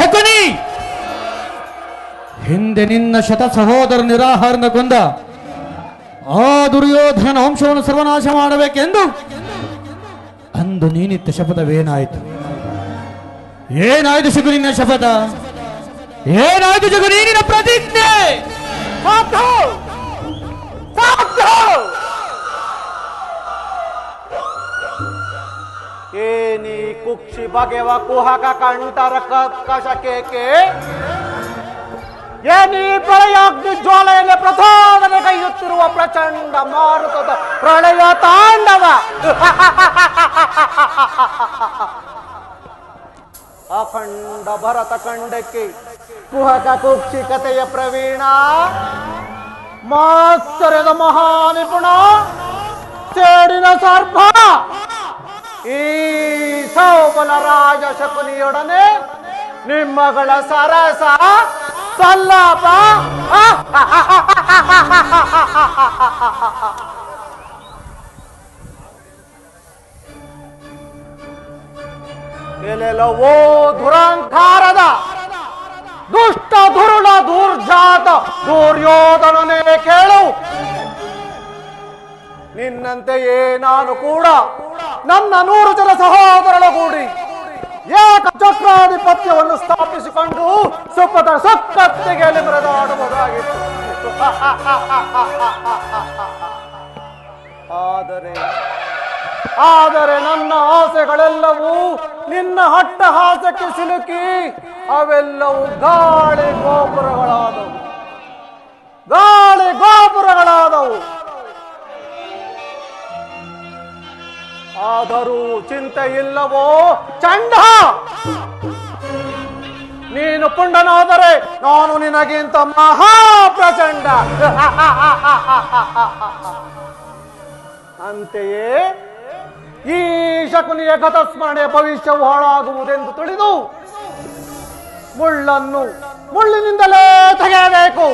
ಶಕುನಿ! ಹಿಂದೆ ನಿನ್ನ ಶತ ಸಹೋದರ ನಿರಾಹಾರನ ಕೊಂದ ಆ ದುರ್ಯೋಧನ ವಂಶವನ್ನು ಸರ್ವನಾಶ ಮಾಡಬೇಕೆಂದು ಅಂದು ನೀನಿತ್ತ ಶಪಥವೇನಾಯಿತು? ಏನಾಯ್ತು ಶಕುನಿನ ಶಪಥ? ಏನಾಯ್ತು ಶಕುನಿ ನಿನ್ನ ಪ್ರತಿಜ್ಞೆ? ಸಾಧು ಸಾಧು ಏನಿ ಕುಕ್ಷಿ ಬಗೆವ ಕುಹಕ ಕಂಠರ ಕಶಕೇಕೆ? ಕೇಕೆ ಏನಿ ಪ್ರಳಯಾಗ್ನಿ ಜ್ವಾಲೆಯಲ್ಲಿ ಪ್ರಚೋದನೆ ಕೈಯುತ್ತಿರುವ ಪ್ರಚಂಡ ಮಾರುತದ ಪ್ರಳಯ ತಾಂಡವ! ಅಖಂಡ ಭರತ ಖಂಡಕ್ಕೆ ಕುಹಕ ಕುಕ್ಷಿ ಕಥೆಯ ಪ್ರವೀಣ, ಮಾತ್ಸರ್ಯದ ಮಹಾನಿಪುಣ, ಸೇಡಿನ ಸರ್ಪ! ಈ ಸೋಬಲ ರಾಜ ಶಕುನಿಯೊಡನೆ ನಿಮ್ಮಗಳ ಸರಸ ಸಲ್ಲಾಪ. ಎಲ್ಲೆಲ್ಲವೋ ದುರಂಕಾರದ ದುಷ್ಟ ದುರುಳ ದುರ್ಜಾತ ದುರ್ಯೋಧನನೇ ಕೇಳು. ನಿನ್ನಂತೆಯೇ ನಾನು ಕೂಡ ನನ್ನ ನೂರು ಜನ ಸಹೋದರಳಗೂಡಿ ಏಕ ಚಕ್ರಾಧಿಪತ್ಯವನ್ನು ಸ್ಥಾಪಿಸಿಕೊಂಡು ಸುಪ್ಪದ ಸಕ್ಕತ್ತಿಗೆ ಮೃದಾಡುವುದಾಗಿತ್ತು ಆದರೆ ಆದರೆ ನನ್ನ ಆಸೆಗಳೆಲ್ಲವೂ ನಿನ್ನ ಹಟ್ಟ ಹಾಸಕ್ಕೆ ಸಿಲುಕಿ ಅವೆಲ್ಲವೂ ಗಾಳಿ ಗೋಪುರಗಳಾದವು. ಗಾಳಿ ಗೋಪುರಗಳಾದವು. ಆದರೂ ಚಿಂತೆ ಇಲ್ಲವೋ ಚಂಡ! ನೀನು ಪುಂಡನಾದರೆ ನಾನು ನಿನಗಿಂತ ಮಹಾಪ್ರಚಂಡ! ಅಂತೆಯೇ ಈ ಶಕುನಿಯ ಗತಸ್ಮರಣೆಯ ಭವಿಷ್ಯವು ಹಾಳಾಗುವುದೆಂದು ತಿಳಿದು ಮುಳ್ಳನ್ನು ಮುಳ್ಳಿನಿಂದಲೇ ತೆಗೆಯಬೇಕು.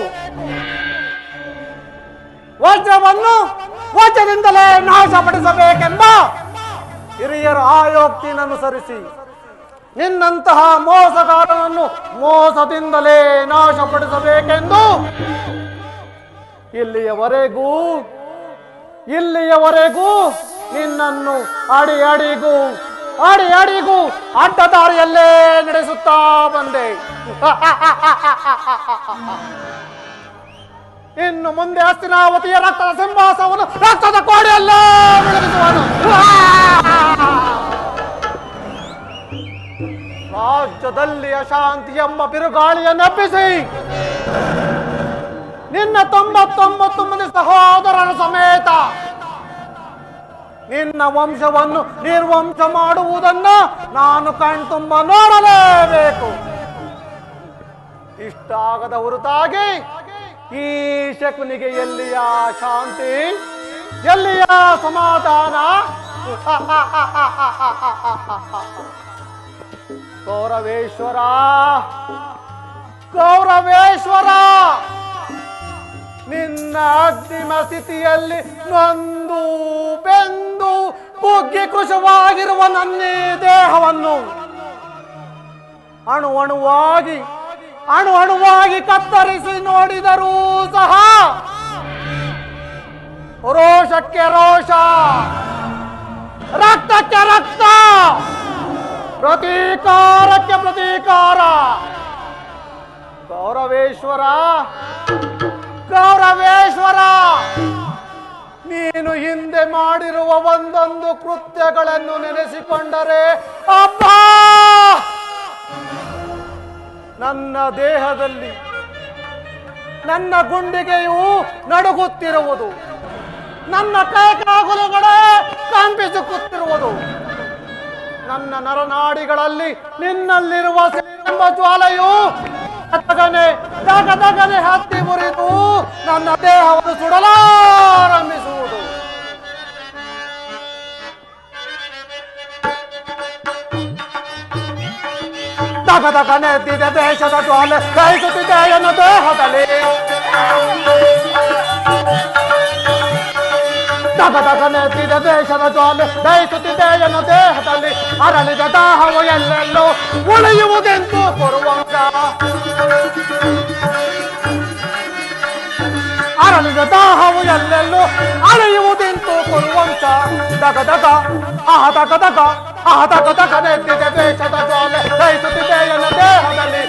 ವಜ್ರವನ್ನು ವಜ್ರದಿಂದಲೇ ನಾಶಪಡಿಸಬೇಕೆಂಬ ಹಿರಿಯರ ಆಯೋಕ್ತಿನನುಸರಿಸಿ ನಿನ್ನಂತಹ ಮೋಸಗಾರನನ್ನು ಮೋಸದಿಂದಲೇ ನಾಶಪಡಿಸಬೇಕೆಂದು ಇಲ್ಲಿಯವರೆಗೂ ಇಲ್ಲಿಯವರೆಗೂ ನಿನ್ನನ್ನು ಅಡಿ ಅಡಿಗೂ ಅಡಿ ಅಡಿಗೂ ಅಡ್ಡದಾರಿಯಲ್ಲೇ ನಡೆಸುತ್ತಾ ಬಂದೆ. ಇನ್ನು ಮುಂದೆ ಹಸ್ತಿನಾವತಿಯ ರಕ್ತದ ಸಿಂಹಾಸವನ್ನು ರಕ್ತದ ಕೋಡೆಯಲ್ಲೇ ಬೆಳಗಿಸುವನು ರಾಜ್ಯದಲ್ಲಿ ಅಶಾಂತಿ ಎಂಬ ಬಿರುಗಾಳಿಯನ್ನೆಬ್ಬಿಸಿ ನಿನ್ನ ತೊಂಬತ್ತೊಂಬತ್ತು ಮಂದಿ ಸಹೋದರರ ಸಮೇತ ನಿನ್ನ ವಂಶವನ್ನು ನಿರ್ವಂಶ ಮಾಡುವುದನ್ನ ನಾನು ಕಣ್ತುಂಬ ನೋಡಲೇಬೇಕು. ಇಷ್ಟಾಗದ ಹೊರತಾಗಿ ಈ ಶಕುನಿಗೆ ಎಲ್ಲಿಯ ಶಾಂತಿ? ಎಲ್ಲಿಯ ಸಮಾಧಾನ? ಗೌರವೇಶ್ವರ! ಕೌರವೇಶ್ವರ ನಿನ್ನ ಅಗ್ನಿಮ ಸ್ಥಿತಿಯಲ್ಲಿ ನೊಂದು ಬೆಂದು ಕುಗ್ಗಿ ಕೃಶವಾಗಿರುವ ನನ್ನೇ ದೇಹವನ್ನು ಅಣು ಅಣುವಾಗಿ ಅಣು ಅಣುವಾಗಿ ಕತ್ತರಿಸಿ ನೋಡಿದರೂ ಸಹ ರೋಷಕ್ಕೆ ರೋಷ, ರಕ್ತಕ್ಕೆ ರಕ್ತ! ಪ್ರತೀಕಾರಕ್ಕೆ ಪ್ರತೀಕಾರ. ಗೌರವೇಶ್ವರ ಗೌರವೇಶ್ವರ, ನೀನು ಹಿಂದೆ ಮಾಡಿರುವ ಒಂದೊಂದು ಕೃತ್ಯಗಳನ್ನು ನೆನೆಸಿಕೊಂಡರೆ ಅಪ್ಪ ನನ್ನ ದೇಹದಲ್ಲಿ, ನನ್ನ ಗುಂಡಿಗೆಯು ನಡುಗುತ್ತಿರುವುದು, ನನ್ನ ಕೈಕಾಗುಲುಗಳೇ ಕಂಪಿಸುತ್ತಿರುವುದು ನನ್ನ ನರನಾಡಿಗಳಲ್ಲಿ ನಿನ್ನಲ್ಲಿರುವ ಎಂಬ ಜ್ವಾಲೆಯು ಹತ್ತಿ ಮುರಿದು ನನ್ನ ದೇಹವನ್ನು ಸುಡಲಾರಂಭಿಸುವುದು. ದಗ ದಗನೆ ಎದ್ದಿದೆ ದೇಶದ ಜ್ವಾಲೆ ಕೈಸುತ್ತಿದೆ ಎನ್ನು ದೇಹದಲ್ಲಿ. ದಗ ದಗ ನೆತ್ತಿದ ದೇಶದ ಜ್ವಾಲೆ ದಯಿಸುತ್ತಿದೆ ಎನ್ನ ದೇಹದಲ್ಲಿ ಅರಳಿದ ದಾಹವು ಎಲ್ಲೆಲ್ಲೋ ಉಳಿಯುವುದೆಂದು ಕೊರುವಂಗ ಅರಳಿದ ದಾಹವು ಎಲ್ಲೆಲ್ಲೋ ಅಳೆಯುವುದೆಂತು ಕೊರುವಂತ ದಗ ದಗ ಆಹ ದಗ ದಗ ಆಹ ದಗ ದಗ ನೆತ್ತಿದೆ ದೇಶದ ಜ್ವಾಲೆ ದಯಿಸುತ್ತಿದೆ ಎನ್ನ ದೇಹದಲ್ಲಿ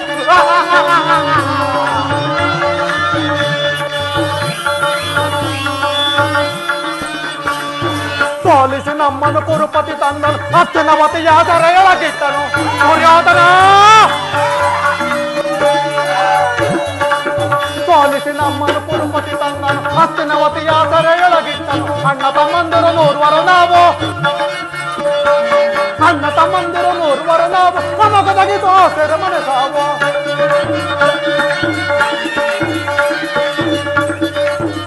ಸೋಲಿಸಿ ನಮ್ಮನ್ನು ಕುರುಪತಿ ತಂದನು ಅತ್ಯುನವತಿಯಾದರ ಎಳಗಿಟ್ಟನು ದುರ್ಯೋಧನ ಸೋಲಿಸಿ ನಮ್ಮನ್ನು ಕುರುಪತಿ ತಂದನು ಅತ್ಯುನವತಿಯಾದರ ಎಳಗಿಟ್ಟನು ಅಣ್ಣ ತಮ್ಮಂದಿರು ನೂರ್ವರು ನಾವು ಅಣ್ಣ ತಮ್ಮಂದಿರು ನೂರ್ವರು ನಾವು ನಮಗದಗಿತು ಆಸೆರ ಮನೆ ಸಾವು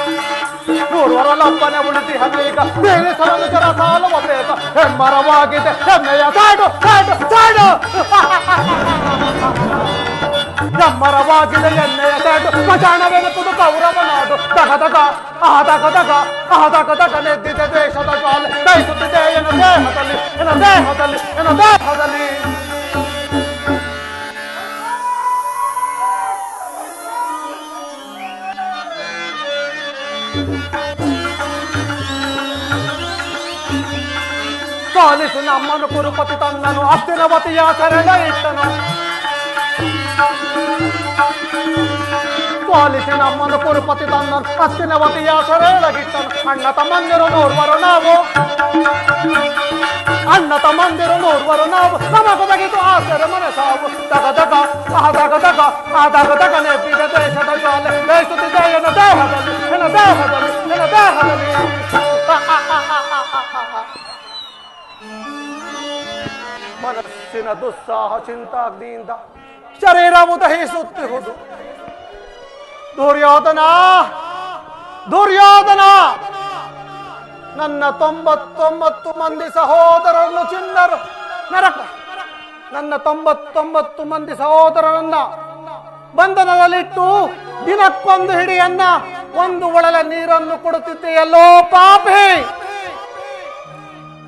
ಬೇಗ ನೂರ್ವರಲೊಪ್ಪನೆ ಉಳಿತಿ ಹನೀಗ ತೀರಿಸಲನ್ನು ಜರ ಸಾಲವ ಬೇಗ ಹೆಮ್ಮರವಾಗಿದೆ ಹೆಮ್ಮೆಯ ಸಾಡು ಸಾಡು ಸಾಡು ಹೆಮ್ಮರವಾಗಿದೆ ಎಣ್ಣೆಯ ಸಾಡು ಮಜಾಣವೆನುಕುದು ಕೌರವ ನಾಡು ದಗ ದಗ ಆ ದಗ ದಗ ಆ ದಗ ದಗ ನೆದ್ದಿದೆ ದೇಶದ ಜ್ವಾಲೆ ದಯಿಸುತ್ತಿದೆ ಎನ್ನ ದೇಹದಲ್ಲಿ ಎನ್ನ ದೇಹದಲ್ಲಿ ಎನ್ನ ದೇಹದಲ್ಲಿ قالت نعمان كرقة تنن عبدنا وطيا ترليتنا قالت نعمان كرقة تنن عبدنا وطيا ترليتنا أنا تمنر نور ورنابو ಕಾಲಿಸು ನಮ್ಮನ್ನು ಕುರುಪತಿ ತನ್ನನು ಅಸ್ತಿನವತಿಯ ಸರಳ ಇಟ್ಟನು ಪಾಲಿಸಿ ನಮ್ಮನ್ನು ಕುರುಪತಿ ತನ್ನನು ಅಸ್ತಿನವತಿಯ ಸರಳಗಿಟ್ಟನು ಅಣ್ಣ ತಮ್ಮಂದಿರು ನೋರ್ವರು ನಾವು ಅಣ್ಣ ತಮ್ಮಂದಿರು ನೋರ್ವರು ನಾವು ನಮಗೊದಗಿತು ಆಸರೆ ಮನೆ ಸಾವು ದಗ ದಗ ಆ ದಗ ದಗ ಆ ದಗ ದಗ ನೆಬ್ಬಿದ ದೇಶದ ಜ್ವಾಲೆ ಬೇಯಿಸುತ್ತಿದೆ ಎನ್ನ ದೇಹದಲ್ಲಿ ಎನ್ನ ದೇಹದಲ್ಲಿ ಎನ್ನ ದೇಹದಲ್ಲಿ ಮನಸ್ಸಿನ ದುಸ್ಸಾಹ ಚಿಂತಾಗ್ನಿಯಿಂದ ಶರೀರವು ದಹಿಸುತ್ತಿರುವುದು ದುರ್ಯೋಧನ ದುರ್ಯೋಧನ ನನ್ನ ತೊಂಬತ್ತೊಂಬತ್ತು ಮಂದಿ ಸಹೋದರರನ್ನು ಚಿನ್ನರು. ನರಕ. ನನ್ನ ತೊಂಬತ್ತೊಂಬತ್ತು ಮಂದಿ ಸಹೋದರರನ್ನ ಬಂಧನದಲ್ಲಿಟ್ಟು ದಿನಕ್ಕೊಂದು ಹಿಡಿಯನ್ನ ಒಂದು ಒಳಲ ನೀರನ್ನು ಕೊಡುತ್ತಿದ್ದೆಯಲ್ಲೋ ಪಾಪಿ.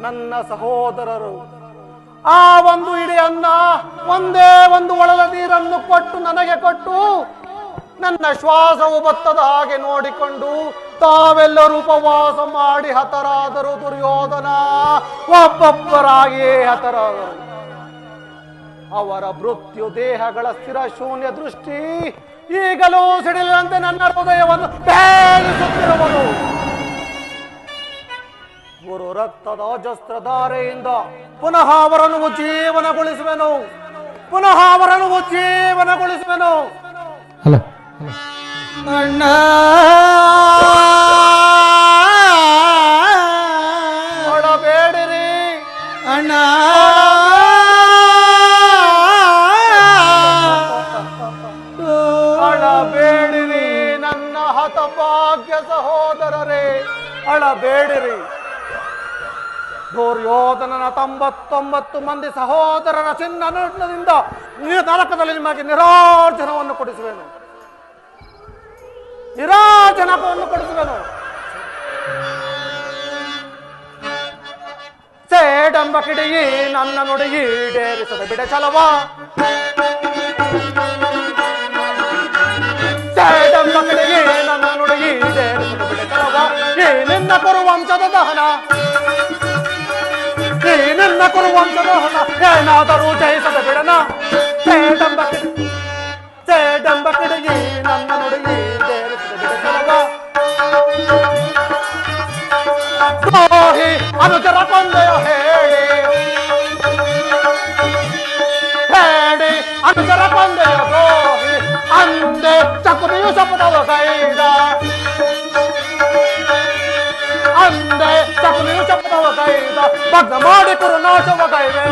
ನನ್ನ ಸಹೋದರರು, ಆ ಒಂದು ಹಿಡಿಯನ್ನ ಒಂದೇ ಒಂದು ಒಳಲ ನೀರನ್ನು ಕೊಟ್ಟು ನನಗೆ ಕೊಟ್ಟು ನನ್ನ ಶ್ವಾಸವು ಬತ್ತದ ಹಾಗೆ ನೋಡಿಕೊಂಡು ತಾವೆಲ್ಲರೂ ಉಪವಾಸ ಮಾಡಿ ಹತರಾದರು ದುರ್ಯೋಧನ. ಒಬ್ಬೊಬ್ಬರಾಗಿಯೇ ಹತರಾದರು. ಅವರ ಮೃತ್ಯು ದೇಹಗಳ ಸ್ಥಿರ ಶೂನ್ಯ ದೃಷ್ಟಿ ಈಗಲೂ ಸಿಡಿಲಂತೆ ನನ್ನ ಹೃದಯವನ್ನು ಬೇಯಿಸುತ್ತಿರುವುದು ಗುರು ರಕ್ತದ ಅಜಸ್ತ್ರಧಾರೆಯಿಂದ ಪುನಃ ಅವರನ್ನು ಜೀವನಗೊಳಿಸುವೆನು. ಪುನಃ ಅವರನ್ನು ಜೀವನಗೊಳಿಸುವೆನು. ಹಲೋ ಅಣ್ಣ. ಮಾಡಬೇಡಿರಿ ಅಣ್ಣ. ಅಳಬೇಡಿರಿ ನನ್ನ ಹತಭಾಗ್ಯ ಸಹೋದರರೇ. ಅಳಬೇಡಿರಿ. ದುರ್ಯೋಧನನ ತೊಂಬತ್ತೊಂಬತ್ತು ಮಂದಿ ಸಹೋದರರ ಚಿನ್ನ ನರಕದಲ್ಲಿ ನಿಮಗೆ ನಿರಾಜನವನ್ನು ಕೊಡಿಸುವೆನು. ನಿರಾಜನಕವನ್ನು ಕೊಡಿಸುವೆನು ಸೇಡಂಬ ಕಿಡಿಯಿ ನನ್ನ ನುಡಿ ಈಡೇರಿಸದ ಬಿಡ ಚಲವ ಸೇಡಂಬ ಕಿಡಿಯಿ ನನ್ನ ನುಡಿ ಈಡೇರಿಸದ ಬಿಡ ಚಲವ ಈ ನಿನ್ನ ಕುರುವಂಶದ ದಹನ ಈ ನಿನ್ನ ಕುರುವಂಶದ ದಹನ ಏನಾದರೂ ಜಯಿಸದ ಬಿಡನ ಸೇಡಂಬ ಕಿಡಿ ಸೇಡಂಬ ಕಿಡಿಯಿ ನನ್ನ ನುಡಿ ಈಡೇರಿಸದ ಬಿಡ ಚಲವ ದ್ರೋಹಿ ಅನುಚರ ಕೊಂದೆಯ ಹೇಳಿ ಹೇಳಿ ಅನುಚರ ಕೊಂದೆಯ ದ್ರೋಹಿ ಅಂದೆ ಚಕುರಿಯು ಶಪಥವ ಕೈದ ಅಂದೆ ಚಕುರಿಯು ಶಪಥವ ಕೈದ ಭಗ್ನ ಮಾಡಿ ಕುರು ನಾಶವ ಕೈವೆ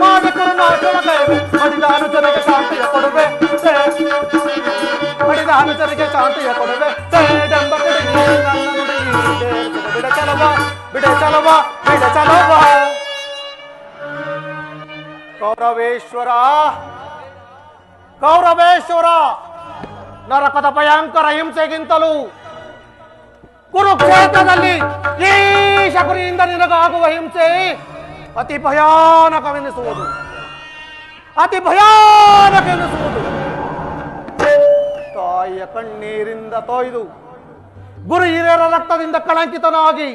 ಮಾದಕರು ನಾಶನ ಕೈವೆ ಮಡಿದ ಅನುಚರಿಗೆ ಶಾಂತಿಯ ಕೊಡುವೆ ಛೇ. ಮಡಿದ ಅನುಚರಿಗೆ ಶಾಂತಿಯ ಕೊಡುವೆ ಛೇಡೆಂಬ ಕಿಡಿಗಿ ನನ್ನ ನುಡಿಯಿದೆ. ಬಿಡ ಚಲವ ಬಿಡ ಚಲವ ಬಿಡ ಚಲವ ಕೌರವೇಶ್ವರ ಕೌರವೇಶ್ವರ ನರಕದ ಭಯಂಕರ ಹಿಂಸೆಗಿಂತಲೂ ಕುರುಕ್ಷೇತ್ರದಲ್ಲಿ ಈ ಶಕುನಿಯಿಂದ ನಿನಗಾಗುವ ಹಿಂಸೆ ಅತಿ ಭಯಾನಕವೆನಿಸುವುದು ಅತಿ ಭಯಾನಕವೆನಿಸುವುದು ತಾಯಿಯ ಕಣ್ಣೀರಿಂದ ತೊಯ್ದು ಗುರು ಹಿರಿಯರ ರಕ್ತದಿಂದ ಕಳಂಕಿತನಾಗಿ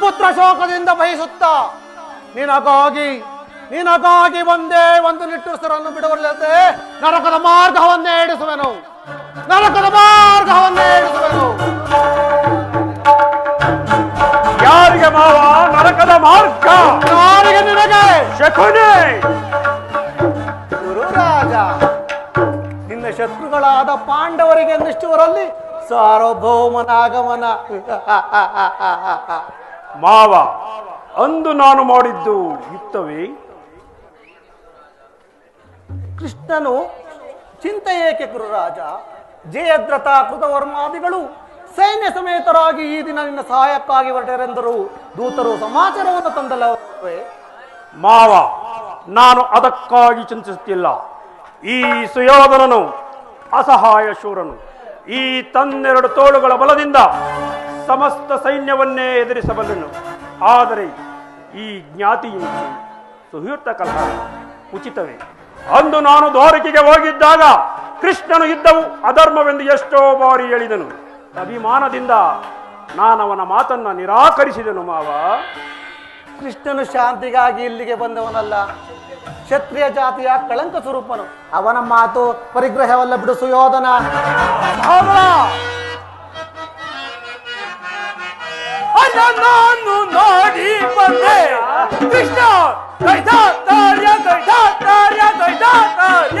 ಪುತ್ರ ಶೋಕದಿಂದ ಬಯಸುತ್ತ ನಿನಗಾಗಿ ನಿನಗಾಗಿ ಒಂದೇ ಒಂದು ನಿಟ್ಟುಸರನ್ನು ಬಿಡುವಲ್ಲದೆ ನರಕದ ಮಾರ್ಗವನ್ನೇ ಇಡಿಸುವೆನು ನರಕದ ಮಾರ್ಗವನ್ನೇ ಇಡಿಸುವೆನು ಯಾರಿಗೆ ಮಾವ? ನರಕದ ಮಾರ್ಗ. ಯಾರಿಗೆ ನಿನಗೆ? ಶಕುನಿ. ಶತ್ರುಗಳಾದ ಪಾಂಡವರಿಗೆ ನಿಷ್ಠುವರಲ್ಲಿ ಸಾರ್ವಭೌಮನಾಗಮನ. ಮಾವ ಅಂದು ನಾನು ಮಾಡಿದ್ದು ಯುಕ್ತವೇ? ಕೃಷ್ಣನು ಚಿಂತೆ ಏಕೆ ಗುರುರಾಜ? ಜಯದ್ರಥ ಕೃತವರ್ಮಾದಿಗಳು ಸೈನ್ಯ ಸಮೇತರಾಗಿ ಈ ದಿನ ನಿನ್ನ ಸಹಾಯಕ್ಕಾಗಿ ಹೊರಟರೆಂದರು. ದೂತರು ಸಮಾಚಾರವನ್ನು ತಂದಲ್ಲವೇ ಮಾವ ನಾನು ಅದಕ್ಕಾಗಿ ಚಿಂತಿಸುತ್ತಿಲ್ಲ. ಈ ಸುಯೋಧನನು ಅಸಹಾಯ ಶೂರನು. ಈ ತನ್ನೆರಡು ತೋಳುಗಳ ಬಲದಿಂದ ಸಮಸ್ತ ಸೈನ್ಯವನ್ನೇ ಎದುರಿಸಬಲ್ಲನು. ಆದರೆ ಈ ಜ್ಞಾತಿಯು ಸುಹೃತ ಕಲಹ ಉಚಿತವೇ. ಅಂದು ನಾನು ದ್ವಾರಕೆಗೆ ಹೋಗಿದ್ದಾಗ ಕೃಷ್ಣನು ಇದ್ದವು, ಅಧರ್ಮವೆಂದು ಎಷ್ಟೋ ಬಾರಿ ಹೇಳಿದನು. ಅಭಿಮಾನದಿಂದ ನಾನವನ ಮಾತನ್ನ ನಿರಾಕರಿಸಿದನು ಮಾವ. ಕೃಷ್ಣನು ಶಾಂತಿಗಾಗಿ ಇಲ್ಲಿಗೆ ಬಂದವನಲ್ಲ. ಕ್ಷತ್ರಿಯ ಜಾತಿಯ ಕಳಂಕ ಸ್ವರೂಪನು. ಅವನ ಮಾತು ಪರಿಗ್ರಹವಲ್ಲ ಬಿಡು ಸುಯೋಧನ. ನಾನು ನೋಡಿ ಬಂದೆ. ಕೃಷ್ಣ ಗೈದಾತಾರ್ಯ ಗೈದಾತಾರ್ಯ ಗೈದಾತಾರ್ಯ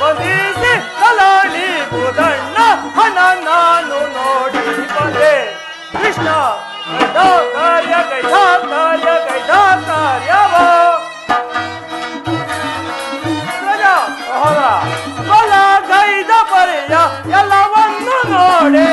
ಬಂಧಿಸಿ ಕಲಾಳಿ ಬುದಣ್ಣ ಹಣ ನಾನು ನೋಡಿ ಬಂದೆ. ಕೃಷ್ಣ ಗೈದಾ ಕಾರ್ಯ ಗೈದಾ ಕಾರ್ಯ ಗೈದಾ ಕಾರ್ಯವ ರಾಜ, ಸಹೋದರ ಬಲ ಗೈದ ಪರಿಯ ಎಲ್ಲವನ್ನು ನೋಡಿ.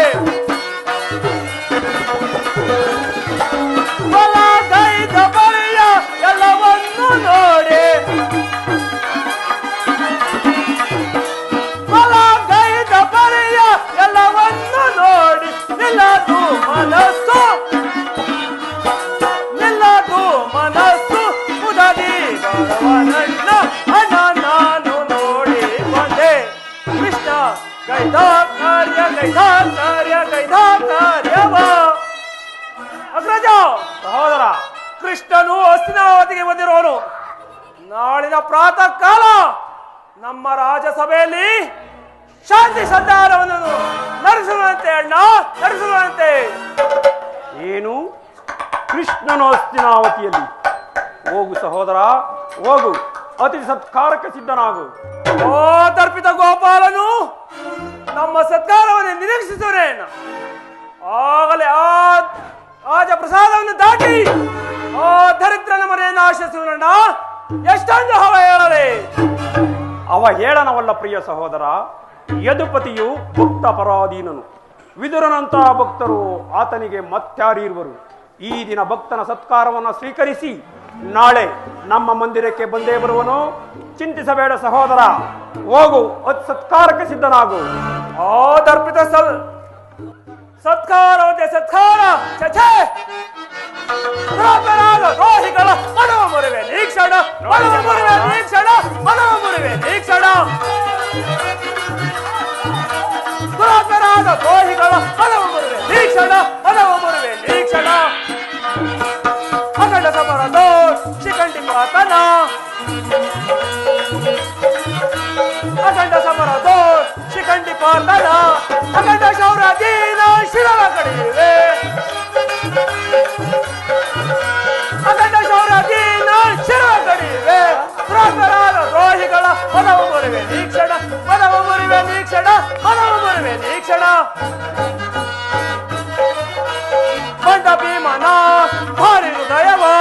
ಬಡವನನ್ನ ಹಣ ನಾನು ನೋಡಿ ಬಂದೆ ಕೃಷ್ಣ ಕೈದ ಕಾರ್ಯ ಕೈದ ಕಾರ್ಯ ಕೈದ ಕಾರ್ಯವ ಅಗ್ರಜ, ಸಹೋದರ, ಕೃಷ್ಣನು ಹಸ್ತಿನಾವತಿಗೆ ಬಂದಿರೋನು. ನಾಳಿನ ಪ್ರಾತಃ ಕಾಲ ನಮ್ಮ ರಾಜಸಭೆಯಲ್ಲಿ ಶಾಂತಿ ಸಂಧಾನವನ್ನು ನಡೆಸುವಂತೆ ಅಣ್ಣ, ನಡೆಸುವಂತೆ. ಏನು? ಕೃಷ್ಣನು ಹಸ್ತಿನಾವತಿಯಲ್ಲಿ ಹೋಗು ಸಹೋದರ ಹೋಗು. ಅತಿ ಸತ್ಕಾರಕ್ಕೆ ಸಿದ್ಧನಾಗು. ಓ ದರ್ಪಿತ ಗೋಪಾಲನು ನಮ್ಮ ಸತ್ಕಾರವನ್ನು ನಿರೀಕ್ಷಿಸುವರೇನ ಆಗಲೇ ಆ ಆಜ ಪ್ರಸಾದವನ್ನು ದಾಟಿ ಆ ದರಿದ್ರನ ಮನೆಯನ್ನು ಆಶಿಸುವಣ್ಣ ಎಷ್ಟೊಂದು ಹವ ಹೇಳಲಿ. ಅವ ಹೇಳನವಲ್ಲ ಪ್ರಿಯ ಸಹೋದರ ಯದುಪತಿಯು ಭಕ್ತ ಪರಾಧೀನನು. ವಿದುರನಂತಹ ಭಕ್ತರು ಆತನಿಗೆ ಮತ್ಯಾರಿರುವರು. ಈ ದಿನ ಭಕ್ತನ ಸತ್ಕಾರವನ್ನು ಸ್ವೀಕರಿಸಿ ನಾಳೆ ನಮ್ಮ ಮಂದಿರಕ್ಕೆ ಬಂದೇ ಬರುವನು. ಚಿಂತಿಸಬೇಡ ಸಹೋದರ. ಹೋಗು ಸತ್ಕಾರಕ್ಕೆ ಸಿದ್ಧನಾಗು. ಆ ದರ್ಪಿತ ಸಲ್. ಸತ್ಕಾರ ಸತ್ಕಾರ. ದ್ರೋಹರಾದ ದ್ರೋಹಿಗಳ ಮನವ ಮುರಿವೆ ನೀಕ್ಷಣ ಮನವ ಮುರಿವೆ ನೀಕ್ಷಣ ಮನವ ಮುರಿವೆ ನೀಕ್ಷಣ ದುರಾಂತರಾದ ದ್ರೋಹಿಗಳ ಹಲವು ಬರುವೆ ನೀಕ್ಷಣ ಹಲವು ಬರುವೆ ನೀಕ್ಷಣ ಅಖಂಡ ಸಮರದೋ tingkatan अखंड समरातो शिखंडी पाहताना अखंड शौरातील शिराला अखंड शौरातील शिराला कडीवे प्राकाराल रोहिगळ पदव मुरवे नीक्षण पदव मुरवे नीक्षण पदव मुरवे नीक्षण मंडपी मना भारी हृदयवा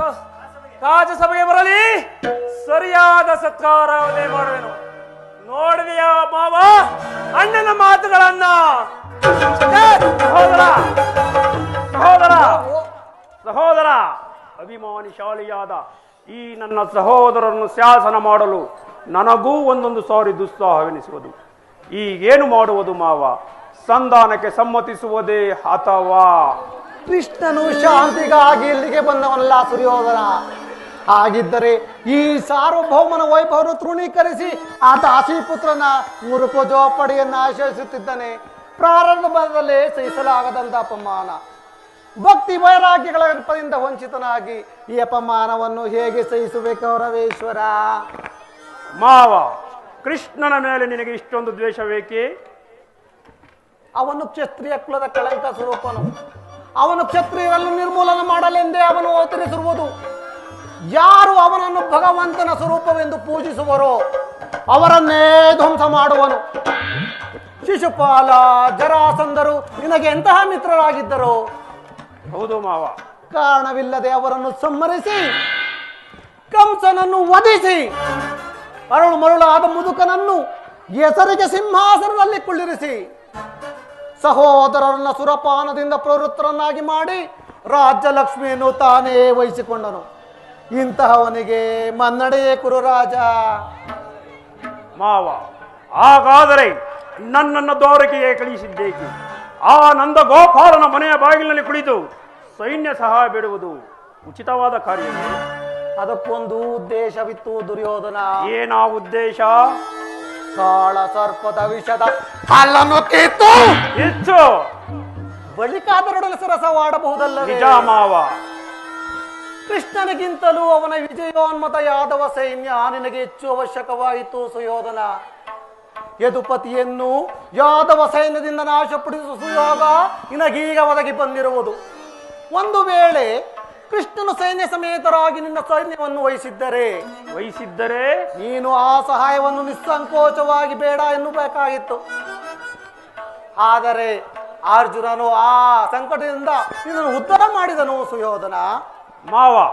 ರಾಜಸಭೆಗೆ ಬರಲಿ. ಸರಿಯಾದ ಸತ್ಕಾರವದೇ ಮಾಡುವೆನು. ನೋಡಿದೆಯಾ ಮಾವ? ಅಣ್ಣನ ಮಾತುಗಳನ್ನ. ಸಹೋದರ. ಸಹೋದರ. ಸಹೋದರ. ಅಭಿಮಾನಿಶಾಲಿಯಾದ ಈ ನನ್ನ ಸಹೋದರನ್ನು ಶಾಸನ ಮಾಡಲು ನನಗೂ ಒಂದೊಂದು ಸಾರಿ ದುಸ್ಸಾಹವೆನಿಸುವುದು. ಈಗೇನು ಮಾಡುವುದು ಮಾವ? ಸಂಧಾನಕ್ಕೆ ಸಮ್ಮತಿಸುವುದೇ ಅಥವಾ ಕೃಷ್ಣನು ಶಾಂತಿಗಾಗಿ ಇಲ್ಲಿಗೆ ಬಂದವನಲ್ಲ ಸುರ್ಯೋಧನ. ಹಾಗಿದ್ದರೆ ಈ ಸಾರ್ವಭೌಮನ ವೈಭವನು ತೃಣೀಕರಿಸಿ ಆತ ಪುತ್ರನ ಮುರುಕು ಜೋಪಡಿಯನ್ನು ಆಶ್ರಯಿಸುತ್ತಿದ್ದಾನೆ. ಪ್ರಾರಂಭದಲ್ಲೇ ಸಹಿಸಲಾಗದಂತ ಅಪಮಾನ. ಭಕ್ತಿ ವೈರಾಗ್ಯಗಳ ಅರ್ಪದಿಂದ ವಂಚಿತನಾಗಿ ಈ ಅಪಮಾನವನ್ನು ಹೇಗೆ ಸಹಿಸಬೇಕು ಕೌರವೇಶ್ವರ ಮಾವ ಕೃಷ್ಣನ ಮೇಲೆ ನಿನಗೆ ಇಷ್ಟೊಂದು ದ್ವೇಷ ಬೇಕೇ ಅವನು ಕ್ಷತ್ರಿಯ ಕುಲದ ಕಳಂಕ ಸ್ವರೂಪನು. ಅವನು ಕ್ಷತ್ರಿಯರನ್ನು ನಿರ್ಮೂಲನ ಮಾಡಲೆಂದೇ ಅವನು ಅವತರಿಸಿರುವುದು. ಯಾರು ಅವನನ್ನು ಭಗವಂತನ ಸ್ವರೂಪವೆಂದು ಪೂಜಿಸುವರೋ ಅವರನ್ನೇ ಧ್ವಂಸ ಮಾಡುವನು. ಶಿಶುಪಾಲ ಜರಾಸಂದರು ನಿನಗೆ ಎಂತಹ ಮಿತ್ರರಾಗಿದ್ದರು? ಹೌದು ಮಾವ. ಕಾರಣವಿಲ್ಲದೆ ಅವರನ್ನು ಸಂಹರಿಸಿ ಕಂಸನನ್ನು ವಧಿಸಿ ಅರಳು ಮರುಳಾದ ಮುದುಕನನ್ನು ಹೆಸರಿಗೆ ಸಿಂಹಾಸನದಲ್ಲಿ ಕುಳ್ಳಿರಿಸಿ ಸಹೋದರರನ್ನ ಸುರಪಾನದಿಂದ ಪ್ರವೃತ್ತರನ್ನಾಗಿ ಮಾಡಿ ರಾಜ್ಯಲಕ್ಷ್ಮಿಯನ್ನು ತಾನೇ ವಹಿಸಿಕೊಂಡನು. ಇಂತಹವನಿಗೆ ಮನ್ನಡೆಯೇ ಕುರುರಾಜ ಮಾವ ಹಾಗಾದರೆ ನನ್ನನ್ನು ದೋರಕೆಗೆ ಕಳಿಸಿದ್ದೇಕೆ? ಆ ನಂದ ಗೋಪಾಲನ ಮನೆಯ ಬಾಗಿಲಿನಲ್ಲಿ ಕುಳಿತು ಸೈನ್ಯ ಸಹಾಯ ಬಿಡುವುದು ಉಚಿತವಾದ ಕಾರ್ಯ ಅದಕ್ಕೊಂದು ಉದ್ದೇಶವಿತ್ತು ದುರ್ಯೋಧನ. ಏನಾ ಉದ್ದೇಶ? ಕಾಳ ಸರ್ಪದ ವಿಷದ ಹಲ್ಲನ್ನು ಕಿತ್ತು. ಹೆಚ್ಚು ಬಳಿಕ ಅದರೊಡನೆ ನಿಜ ಮಾವ ಕೃಷ್ಣನಿಗಿಂತಲೂ ಅವನ ವಿಜಯೋನ್ಮತ ಯಾದವ ಸೈನ್ಯ ನಿನಗೆ ಹೆಚ್ಚು ಅವಶ್ಯಕವಾಯಿತು ಸುಯೋಧನ. ಯದುಪತಿಯನ್ನು ಯಾದವ ಸೈನ್ಯದಿಂದ ನಾಶಪಡಿಸುವ ಸುಯೋಗ ನಿನಗೀಗ ಒದಗಿ ಬಂದಿರುವುದು. ಒಂದು ವೇಳೆ ಕೃಷ್ಣನು ಸೈನ್ಯ ಸಮೇತರಾಗಿ ನಿನ್ನ ಸೈನ್ಯವನ್ನು ವಹಿಸಿದ್ದರೆ? ವಹಿಸಿದ್ದರೆ? ನೀನು ಆ ಸಹಾಯವನ್ನು ನಿಸ್ಸಂಕೋಚವಾಗಿ ಬೇಡ ಎನ್ನಬೇಕಾಗಿತ್ತು. ಆದರೆ ಅರ್ಜುನನು ಆ ಸಂಕಟದಿಂದ ಇದನ್ನು ಉದ್ಧಾರ ಮಾಡಿದನು ಸುಯೋಧನ. ಮಾವ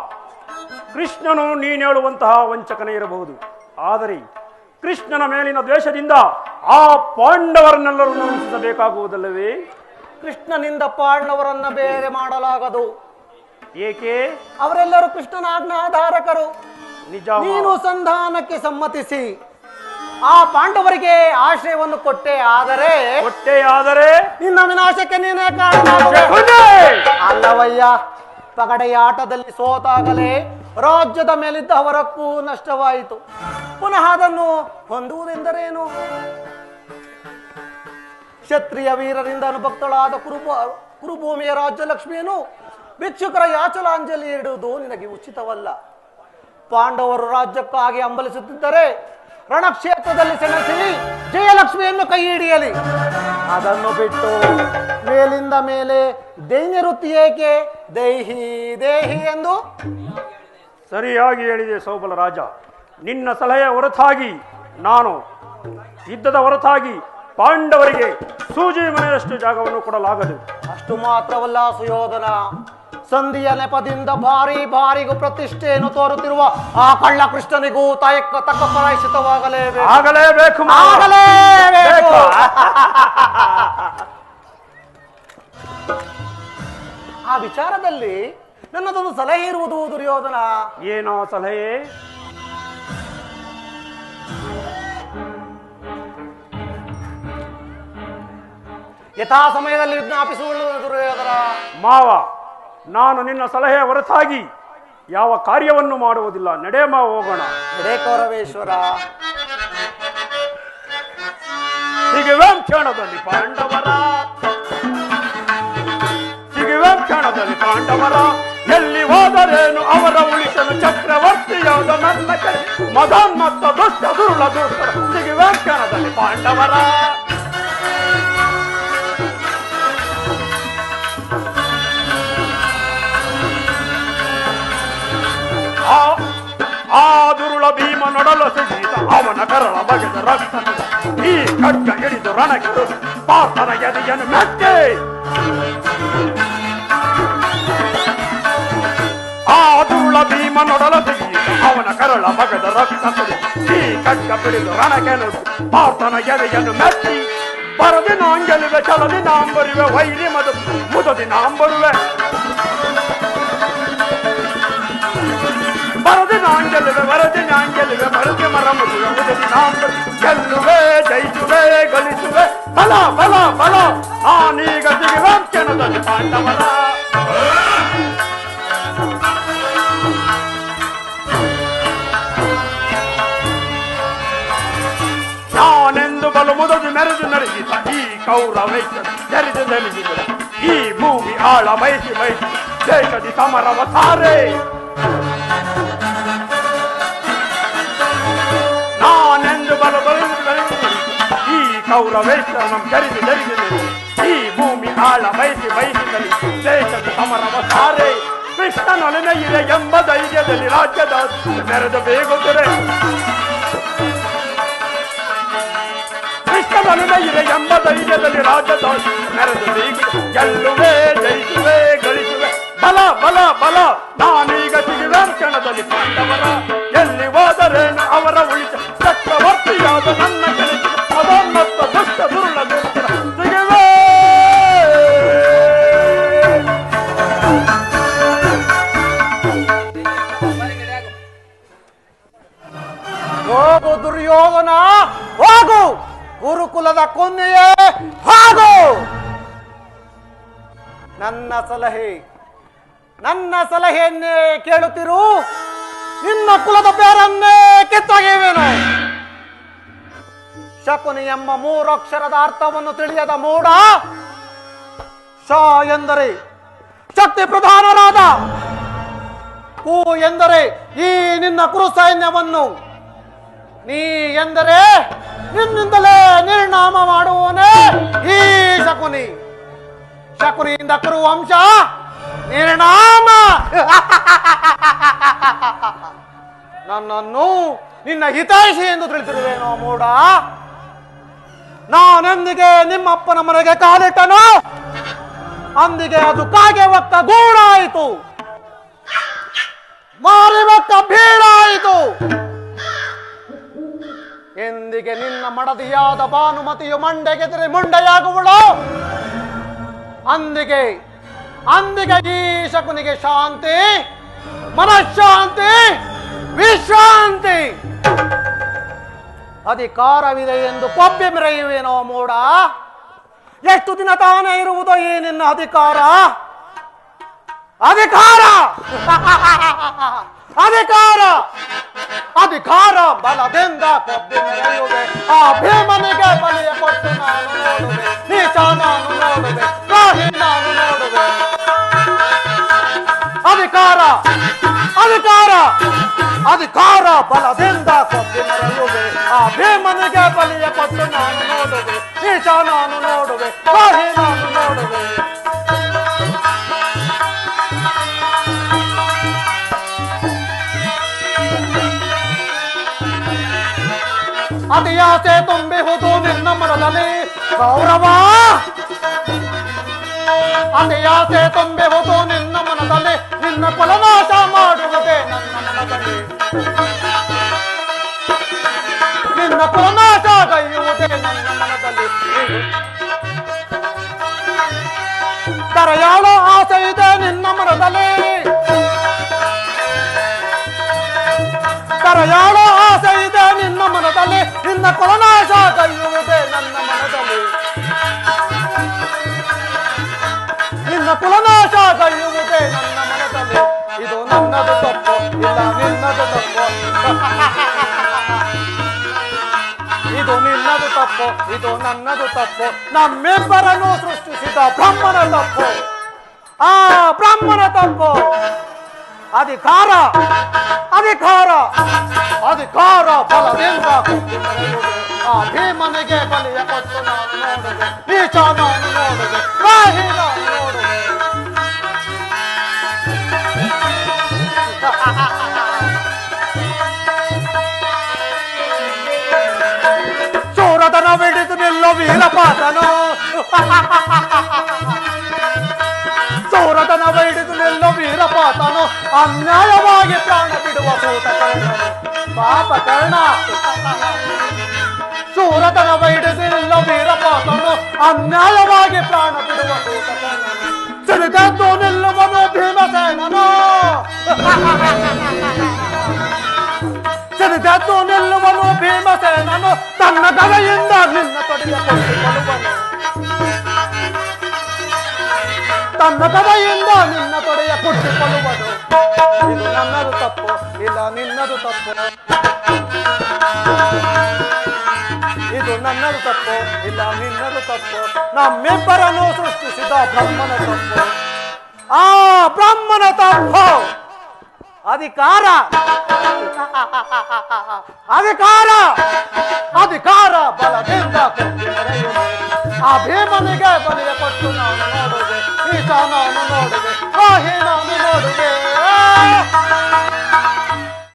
ಕೃಷ್ಣನು ನೀನು ಹೇಳುವಂತಹ ವಂಚಕನೇ ಇರಬಹುದು. ಆದರೆ ಕೃಷ್ಣನ ಮೇಲಿನ ದ್ವೇಷದಿಂದ ಆ ಪಾಂಡವರನ್ನೆಲ್ಲರನ್ನು ಹಿಂಸಿಸಬೇಕಾಗುವುದಲ್ಲವೇ ಕೃಷ್ಣನಿಂದ ಪಾಂಡವರನ್ನ ಬೇರೆ ಮಾಡಲಾಗದು. ಏಕೆ? ಅವರೆಲ್ಲರೂ ಕೃಷ್ಣನ ಆಜ್ಞಾಧಾರಕರು. ನಿಜ ನೀನು ಸಂಧಾನಕ್ಕೆ ಸಮ್ಮತಿಸಿ. ಆ ಪಾಂಡವರಿಗೆ ಆಶ್ರಯವನ್ನು ಕೊಟ್ಟೆ ಆದರೆ ಕೊಟ್ಟೆ ಆದರೆ ನಿನ್ನ ವಿನಾಶಕ್ಕೆ ನೀನೇ ಕಾರಣ. ಅಲ್ಲವಯ್ಯ ಪಗಡೆಯ ಆಟದಲ್ಲಿ ಸೋತಾಗಲೇ ರಾಜ್ಯದ ಮೇಲಿದ್ದ ಅವರಕ್ಕೂ ನಷ್ಟವಾಯಿತು. ಪುನಃ ಅದನ್ನು ಹೊಂದುವುದೆಂದರೇನು? ಕ್ಷತ್ರಿಯ ವೀರರಿಂದ ಅನುಭಕ್ತಳಾದ ಕುರುಭ ಕುರುಭೂಮಿಯ ರಾಜ್ಯಲಕ್ಷ್ಮಿಯನ್ನು ಭಿಕ್ಷುಕರ ಯಾಚಲಾಂಜಲಿ ಇಡುವುದು ನಿನಗೆ ಉಚಿತವಲ್ಲ. ಪಾಂಡವರು ರಾಜ್ಯಕ್ಕಾಗಿ ಅಂಬಲಿಸುತ್ತಿದ್ದರೆ ರಣಕ್ಷೇತ್ರದಲ್ಲಿ ಸೆಣಸಿ ಜಯಲಕ್ಷ್ಮಿಯನ್ನು ಕೈ ಹಿಡಿಯಲಿ. ಅದನ್ನು ಬಿಟ್ಟು ಮೇಲಿಂದ ಮೇಲೆ ದೈನ್ಯ ವೃತ್ತಿ ಏಕೆ? ದೈಹಿ ದೇಹಿ ಎಂದು? ಸರಿಯಾಗಿ ಹೇಳಿದೆ ಸೌಬಲ ರಾಜ. ನಿನ್ನ ಸಲಹೆಯ ಹೊರತಾಗಿ ನಾನು ಯುದ್ಧದ ಹೊರತಾಗಿ ಪಾಂಡವರಿಗೆ ಸೂಜಿ ಮನೆಯಷ್ಟು ಜಾಗವನ್ನು ಕೊಡಲಾಗದು. ಅಷ್ಟು ಮಾತ್ರವಲ್ಲ ಸುಯೋಧನ. ಸಂಧಿಯ ನೆಪದಿಂದ ಭಾರಿ ಭಾರಿಗೂ ಪ್ರತಿಷ್ಠೆಯನ್ನು ತೋರುತ್ತಿರುವ ಆ ಕಳ್ಳ ಕೃಷ್ಣನಿಗೂ ತಾಯಕ್ಕ ತಕ್ಕ ಪ್ರಾಯಶ್ಚಿತವಾಗಲೇಬೇಕು. ಆಗಲೇಬೇಕು ಆ ವಿಚಾರದಲ್ಲಿ ನನ್ನದೊಂದು ಸಲಹೆ ಇರುವುದು ದುರ್ಯೋಧನ. ಏನೋ ಸಲಹೆ? ಯಥಾ ಸಮಯದಲ್ಲಿ ವಿಜ್ಞಾಪಿಸುವ ದುರ್ಯೋಧನ. ಮಾವ. ನಾನು ನಿನ್ನ ಸಲಹೆಯ ಹೊರತಾಗಿ ಯಾವ ಕಾರ್ಯವನ್ನು ಮಾಡುವುದಿಲ್ಲ. ನಡೆಮ ಹೋಗೋಣ. ಎಡೆ ಕೌರವೇಶ್ವರ. ಸಿಗುವೆ ಕ್ಷಣದಲ್ಲಿ ಪಾಂಡವರ. ಸಿಗುವೆ ಕ್ಷಣದಲ್ಲಿ ಪಾಂಡವರ. ಎಲ್ಲಿ ಹೋದರೇನು ಅವರ ಉಳಿಸಲು ಚಕ್ರವರ್ತಿಯಾದ ನನ್ನ ಕೈ. ಮದೋನ್ಮತ್ತ ದುಷ್ಟ ದುರುಳ ದುಷ್ಟ ಸಿಗುವ ಕ್ಷಣದಲ್ಲಿ ಪಾಂಡವರ. ಆ ದುರುಳ ಭೀಮ ನೊಡಲ ಸಿಗೀತ ಅವನ ಕರಳ ಬಗೆದ ರಕ್ತ ಈ ಖಡ್ಗ ಹಿಡಿದು ರಣಕ್ಕೆ ಪಾರ್ಥನ ಎದೆಯನ್ನು ಮೆತ್ತೆ ಆ ದುರುಳ ಭೀಮ ನೊಡಲ ಸಿಗೀತ ಅವನ ಕರಳ ಬಗೆದ ರಕ್ತ ಈ ಖಡ್ಗ ಬಿಡಿದು ರಣಕ್ಕೆ ಪಾರ್ಥನ ಎದೆಯನ್ನು ಮೆತ್ತಿ ಬರದಿ ನಾಂಗೆಲುವೆ ಚಲದಿ ನಾಂಬರುವೆ ವೈರಿ ಮದು ಮುದದಿ ನಾಂಗೆಲುವೆ ವರದೆ ನಾಂಗೆಲುವೆ ಮರದೆ ಮರ ಗೆಲ್ಲುವೆ ಜಯಿಸುವೆ, ಗಳಿಸುವೆ. ಬಲ ಬಲ ಬಲ. ನಾನೀಗ ಸಿಗುವೆ ಕ್ಷಣದಲ್ಲಿ ಪಾಂಡವರ. ನಾನೆಂದು ಬಲು ಮುದದಿ ಮೆರೆದು ನಡೆಸಿದ ಈ ಕೌರವೈಶ್ಯ ಜರಿದು ಜರಿಸಿದರೆ ಈ ಭೂಮಿ ಆಳ ಬಯಸಿ ಬಯಸಿ ದೇಶದಿ ಸಮರವ ಸಾರೇ ಬಲ ಬರೆದು ಬೆಳೆದು ಈ ಕೌರವೇಶ ನಮ್ ಜರಿದು ಜರಿದು ಈ ಭೂಮಿ ಆಳ ಬಯಸಿ ಬಯಸಿದಲ್ಲಿ ದೇಶದ ಸಮರವ ಸಾರೆ ಕೃಷ್ಣನೊಲಿನ ಎಂಬ ಧೈರ್ಯದಲ್ಲಿ ರಾಜ್ಯದ ಮೆರೆದು ಬೇಗುತ್ತದೆ ಕೃಷ್ಣನೊಲಿನ ಎಂಬ ಧೈರ್ಯದಲ್ಲಿ ರಾಜ್ಯದ ಮೆರೆದು ಬೇಗುತ್ತದೆ ಗೆಲ್ಲುವೆ, ಜಯಿಸುವೆ, ಗಳಿಸುವೆ. ಬಲ ಬಲ ಬಲ. ನಾನೀಗ ಸಿಗುವೆ ಕ್ಷಣದಲ್ಲಿ ಗುರುಕುಲದ ಕೊನೆಯೇ ಹಾಗು! ನನ್ನ ಸಲಹೆ, ನನ್ನ ಸಲಹೆಯನ್ನೇ ಕೇಳುತ್ತಿರು. ನಿನ್ನ ಕುಲದ ಬೇರನ್ನೇ ಕಿತ್ತೊಗೆಯುವೆನು. ಶಕುನಿ ಎಂಬ ಮೂರಕ್ಷರದ ಅರ್ಥವನ್ನು ತಿಳಿಯದ ಮೂಡ ಶ ಎಂದರೆ ಶಕ್ತಿ ಪ್ರಧಾನರಾದ ಹೂ ಎಂದರೆ ಈ ನಿನ್ನ ಕುರು ಸೈನ್ಯವನ್ನು ನೀ ಎಂದರೆ ನಿನ್ನಿಂದಲೇ ನಿರ್ನಾಮ ಮಾಡುವನೇ ಈ ಶಕುನಿ. ಶಕುನಿಯಿಂದ ಕರು ವಂಶ ನಿರ್ಣಾಮ ನನ್ನನ್ನು ನಿನ್ನ ಹಿತೈಷಿ ಎಂದು ತಿಳಿಸಿರುವೇನೋ ಮೂಡ. ನಾನೆಂದಿಗೆ ನಿಮ್ಮಪ್ಪನ ಮನೆಗೆ ಕಾಲಿಟ್ಟನು, ಅಂದಿಗೆ ಅದು ಕಾಗೆ ಒಕ್ಕ ಗೂಡಾಯಿತು. ಮಾರಿ ಒಕ್ಕ ಬೀಳಾಯಿತು ಎಂದಿಗೆ ನಿನ್ನ ಮಡದಿಯಾದ ಭಾನುಮತಿಯು ಮಂಡೆಗೆದರೆ ಮುಂಡೆಯಾಗುವಳು? ಅಂದಿಗೆ ಅಂದಿಗೆ ಈ ಶಕುನಿಗೆ ಶಾಂತಿ, ಮನಃಶಾಂತಿ, ವಿಶ್ರಾಂತಿ. ಅಧಿಕಾರವಿದೆ ಎಂದು ಕೊಬ್ಬೆ ಮೆರೆಯುವೇನೋ ಮೂಡ ಎಷ್ಟು ದಿನ ತಾನೇ ಇರುವುದೋ ಈ ನಿನ್ನ ಅಧಿಕಾರ? ಅಧಿಕಾರ! ಅಧಿಕಾರ ಅಧಿಕಾರ ಬಲದಿಂದ ಕೊಬ್ಬಿ ಆ ಭೀಮನಿಗೆ ಬಲಿಯ ಕೊಟ್ಟು ನಾನು ನೋಡುವೆ ನೀಚ ನಾನು ನೋಡುವೆ ದ್ರೋಹಿ ನಾನು ನೋಡುವೆ. ಅಧಿಕಾರ ಅಧಿಕಾರ ಅಧಿಕಾರ ಬಲದಿಂದ ಕೊಬ್ಬಿ ಮೆರೆಯುವೆ ಆ ಭೀಮನಿಗೆ ಬಲಿಯ ಕೊಟ್ಟು ನಾನು ನೋಡುವೆ ನೀಚ ನಾನು ನೋಡುವೆ ದ್ರೋಹಿ ನಾನು ನೋಡುವೆ. ಅತಿಯಾಸೆ ತುಂಬಿಹುದು ನಿನ್ನ ಮನದಲ್ಲಿ. ಗೌರವ! ಅತಿಯಾಸೆ ತುಂಬೆಹುದು ನಿನ್ನ ಮನದಲ್ಲಿ. ನಿನ್ನ ಕುಲನಾಶ ಮಾಡುವುದೇ ನನ್ನ ಮನದಲ್ಲಿ. ನಿನ್ನ ಕುಲನಾಶ ಗೈಯುವುದೇ ನನ್ನ ಮನದಲ್ಲಿ. ಕರೆಯಾಳ ಆಸೆ ಇದೆ ನಿನ್ನ ಮನದಲ್ಲಿ. ಕರೆಯಾಳ ಮನದಲ್ಲಿ ನಿನ್ನ ಕೊಲನಾಶ ಕೈಯುವುದೇ ನನ್ನ ಮನದಲ್ಲಿ. ನಿನ್ನ ಕುಲನಾಶ ಕೈಯುವುದೇ ನನ್ನ ಮನದಲ್ಲಿ. ಇದು ನನ್ನದು ತಪ್ಪು, ಇಲ್ಲ ನಿನ್ನದು ತಪ್ಪು. ಇದು ನಿನ್ನದು ತಪ್ಪು, ಇದು ನನ್ನದು ತಪ್ಪು. ನಮ್ಮಿಬ್ಬರನ್ನು ಸೃಷ್ಟಿಸಿದ ಬ್ರಹ್ಮನ ತಪ್ಪು. ಆ ಬ್ರಹ್ಮನ ತಪ್ಪು. ಅಧಿಕಾರ ಅಧಿಕಾರ ಅಧಿಕಾರ ಫಲದಿಂದ ಕೊಟ್ಟು ಮೆರೆಯುವೆ. ಆ ಭೀಮನಿಗೆ ಬಲಿಯ ಕೊಟ್ಟು ನಾನು ನೋಡುವೆ ನೀಚ ನಾನು ನೋಡುವೆ ರಾಹಿ ನಾನು ನೋಡುವೆ ಚೋರತನ ಬಿಡಿದು ನಿಲ್ಲೋ ವೀರಪಾತನು ಚೋರತನ ಹಿಡಿದು ನಿಲ್ಲೋ ವೀರಪಾತನು ಅನ್ಯಾಯವಾಗಿ ಪ್ರಾಣ ಬಿಡುವ ಸೂತ ಕರ್ಣನು ಪಾಪ ಕರ್ಣ ಚೋರತನ ಹಿಡಿದು ನಿಲ್ಲೋ ವೀರಪಾತನು ಅನ್ಯಾಯವಾಗಿ ಪ್ರಾಣ ಬಿಡುವ ಸೂತ ಕರ್ಣನು ಸಿಡಿದದ್ದು ನಿಲ್ಲುವನು ಭೀಮಸೇನನು ಸಿಡಿದದ್ದು ನಿಲ್ಲುವನು ಭೀಮಸೇನನು ತನ್ನ ಗವೆಯಿಂದ ನಿನ್ನ ತೊಡೆಯ ತನ್ನ ಕಡೆಯಿಂದ ನಿನ್ನ ತೊಡೆಯ ಕೊಟ್ಟಿಕೊಳ್ಳುವುದು. ನನ್ನದು ತಪ್ಪು, ಇಲ್ಲ ನಿನ್ನದು ತಪ್ಪು. ಇದು ನನ್ನದು ತಪ್ಪು, ಇಲ್ಲ ನಿನ್ನದು ತಪ್ಪು. ನಮ್ಮಿಬ್ಬರನ್ನು ಸೃಷ್ಟಿಸಿದ ಬ್ರಹ್ಮನ ತಪ್ಪು. ಆ ಬ್ರಹ್ಮನ ತಪ್ಪು. ಅಧಿಕಾರ. ಅಧಿಕಾರ. ಅಧಿಕಾರ ಬಲದಿಂದ. ಆ ಭೀಮನಿಗೆ ಬಲಿಯ ಕೊಟ್ಟು ನಾನು ನೋಡುವೆ. ಈತ ನಾನು ನೋಡುವೆ. ನಾನು ನೋಡುವೆ.